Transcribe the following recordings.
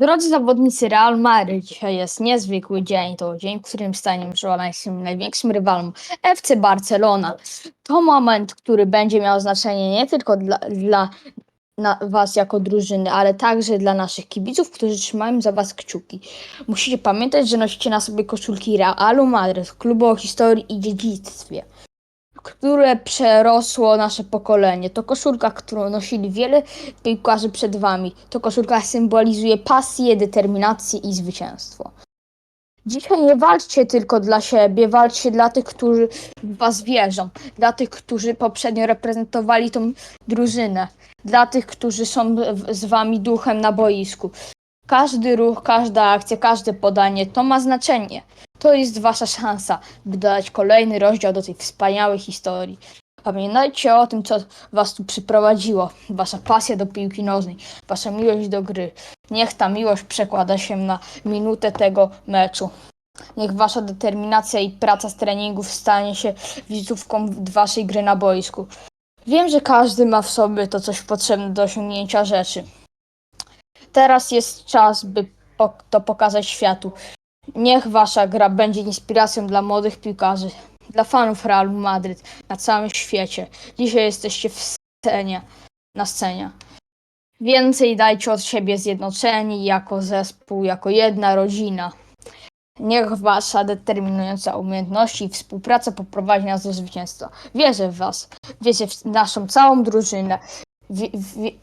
Drodzy zawodnicy Real Madryt, dzisiaj jest niezwykły dzień. To dzień, w którym staniemy czoła naszym największym rywalom FC Barcelona. To moment, który będzie miał znaczenie nie tylko dla, dla was jako drużyny, ale także dla naszych kibiców, którzy trzymają za was kciuki. Musicie pamiętać, że nosicie na sobie koszulki Realu Madryt, klubu o historii i dziedzictwie które przerosło nasze pokolenie. To koszulka, którą nosili wiele piłkarzy przed wami. To koszulka symbolizuje pasję, determinację i zwycięstwo. Dzisiaj nie walczcie tylko dla siebie, walczcie dla tych, którzy w was wierzą, dla tych, którzy poprzednio reprezentowali tą drużynę, dla tych, którzy są z wami duchem na boisku. Każdy ruch, każda akcja, każde podanie to ma znaczenie. To jest wasza szansa, by dodać kolejny rozdział do tej wspaniałej historii. Pamiętajcie o tym, co was tu przyprowadziło. Wasza pasja do piłki nożnej, wasza miłość do gry. Niech ta miłość przekłada się na minutę tego meczu. Niech wasza determinacja i praca z treningów stanie się wizytówką waszej gry na boisku. Wiem, że każdy ma w sobie to coś potrzebne do osiągnięcia rzeczy. Teraz jest czas, by to pokazać światu. Niech wasza gra będzie inspiracją dla młodych piłkarzy, dla fanów Realu Madryt na całym świecie. Dzisiaj jesteście w scenie, na scenie. Więcej dajcie od siebie zjednoczeni jako zespół, jako jedna rodzina. Niech wasza determinująca umiejętność i współpraca poprowadzi nas do zwycięstwa. Wierzę w was, wierzę w naszą całą drużynę.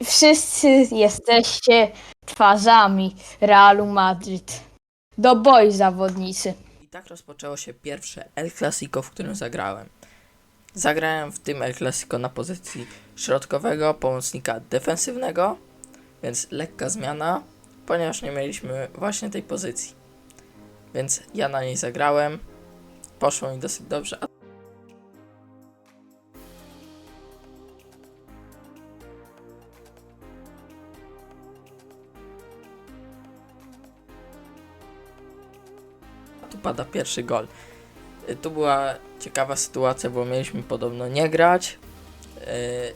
Wszyscy jesteście twarzami Realu Madryt. Do boju zawodnicy. I tak rozpoczęło się pierwsze El Clasico, w którym zagrałem. Zagrałem w tym El Clasico na pozycji środkowego pomocnika defensywnego, więc lekka zmiana, ponieważ nie mieliśmy właśnie tej pozycji. Więc ja na niej zagrałem, poszło mi dosyć dobrze. a pada pierwszy gol. Y, Tu była ciekawa sytuacja, bo mieliśmy podobno nie grać, yy,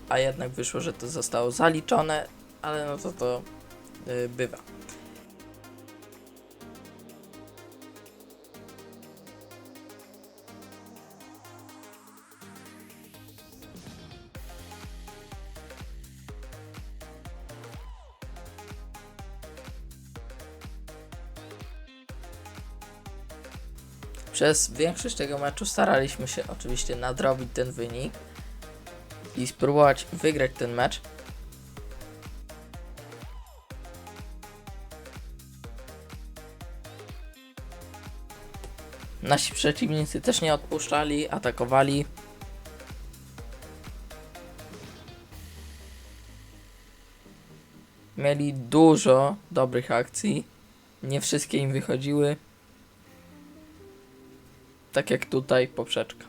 a jednak wyszło, że to zostało zaliczone, ale no to to yy, bywa. Przez większość tego meczu staraliśmy się oczywiście nadrobić ten wynik i spróbować wygrać ten mecz. Nasi przeciwnicy też nie odpuszczali, atakowali. Mieli dużo dobrych akcji. Nie wszystkie im wychodziły. Tak jak tutaj poprzeczka.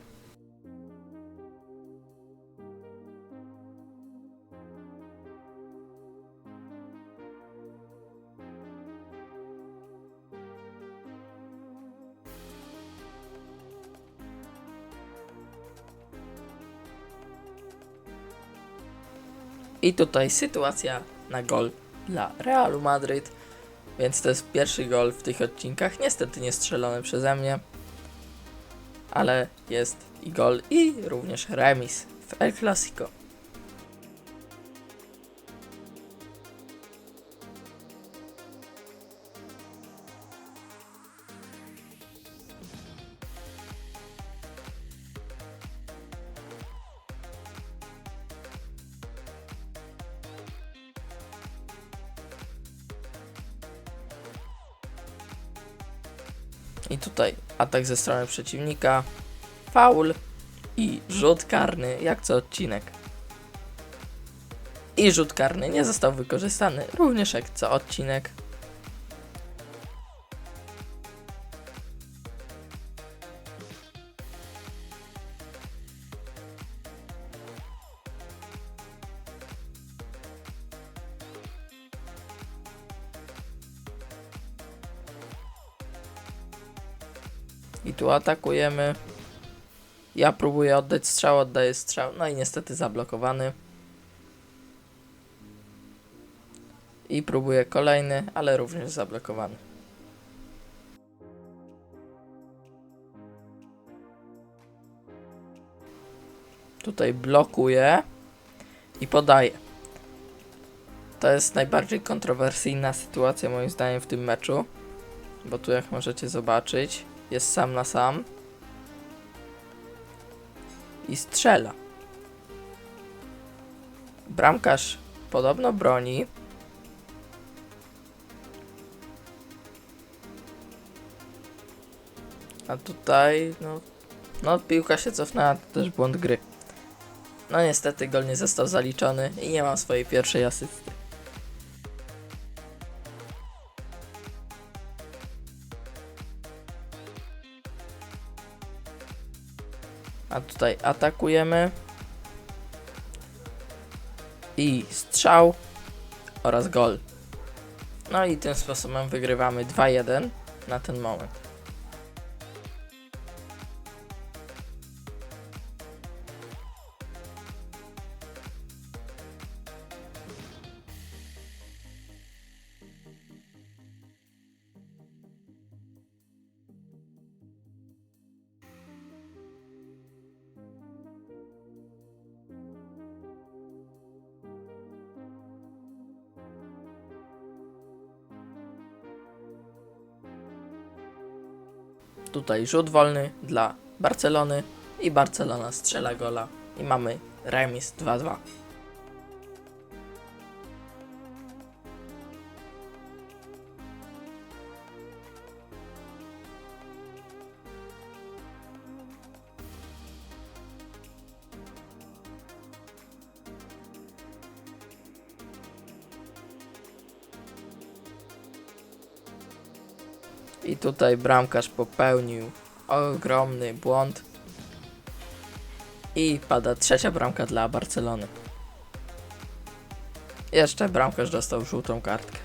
I tutaj sytuacja na gol dla Realu Madryt. Więc to jest pierwszy gol w tych odcinkach. Niestety nie strzelony przeze mnie ale jest i gol i również remis w El Clasico. I tutaj atak ze strony przeciwnika, faul i rzut karny, jak co odcinek. I rzut karny nie został wykorzystany, również jak co odcinek. I tu atakujemy. Ja próbuję oddać strzał, oddaję strzał, no i niestety zablokowany. I próbuję kolejny, ale również zablokowany. Tutaj blokuję i podaję. To jest najbardziej kontrowersyjna sytuacja moim zdaniem w tym meczu, bo tu jak możecie zobaczyć, jest sam na sam i strzela. Bramkarz podobno broni. A tutaj, no, no piłka się cofnęła, to też błąd gry. No niestety gol nie został zaliczony i nie mam swojej pierwszej asysty. A tutaj atakujemy. I strzał oraz gol. No i tym sposobem wygrywamy 2-1 na ten moment. Tutaj rzut wolny dla Barcelony i Barcelona strzela gola i mamy remis 2-2. I tutaj bramkarz popełnił ogromny błąd. I pada trzecia bramka dla Barcelony. Jeszcze bramkarz dostał żółtą kartkę.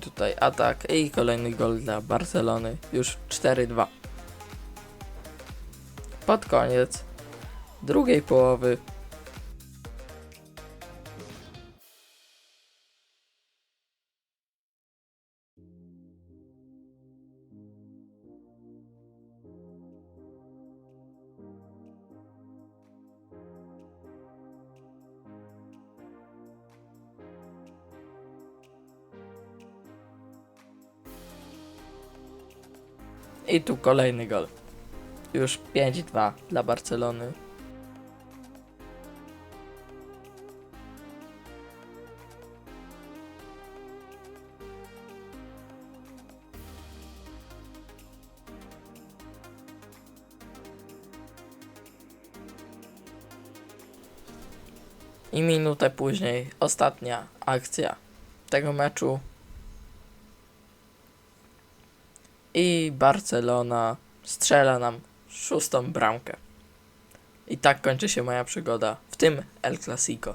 Tutaj atak i kolejny gol dla Barcelony. Już 4-2. Pod koniec drugiej połowy i tu kolejny gol. Już 5-2 dla Barcelony. I minutę później ostatnia akcja tego meczu. I Barcelona strzela nam szóstą bramkę. I tak kończy się moja przygoda w tym El Clasico.